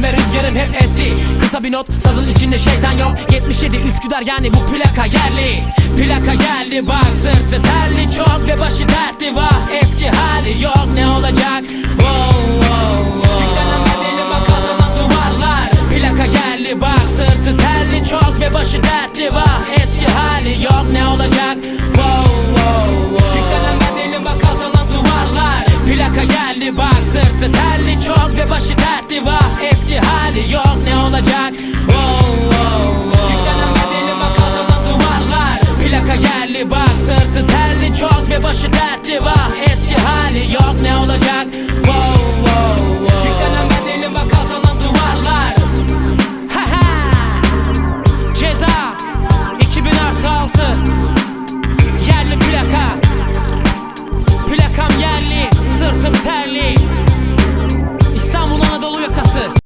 Hızım ve rüzgarım hep esti. Kısa bir not sazın içinde şeytan yok. 77 Üsküdar yani bu plaka yerli. Plaka geldi bak sırtı terli. Çok Ve başı dertli vah eski hali yok. Ne olacak? Wow, wow, wow. Yükselen bedeli bak alçalan duvarlar. Plaka geldi bak sırtı terli. Çok Ve başı dertli vah eski hali yok. Ne olacak? Wow, wow, wow. Yükselen bedeli bak alçalan duvarlar. Plaka geldi bak sırtı terli. Çok Ve başı dertli vah eski hali yok ne olacak? Wow, wow, wow. Yükselen bedeli bak alçalan duvarlar. Plaka geldi bak sırtı terli çok Ve başı dertli. Vah eski hali yok ne olacak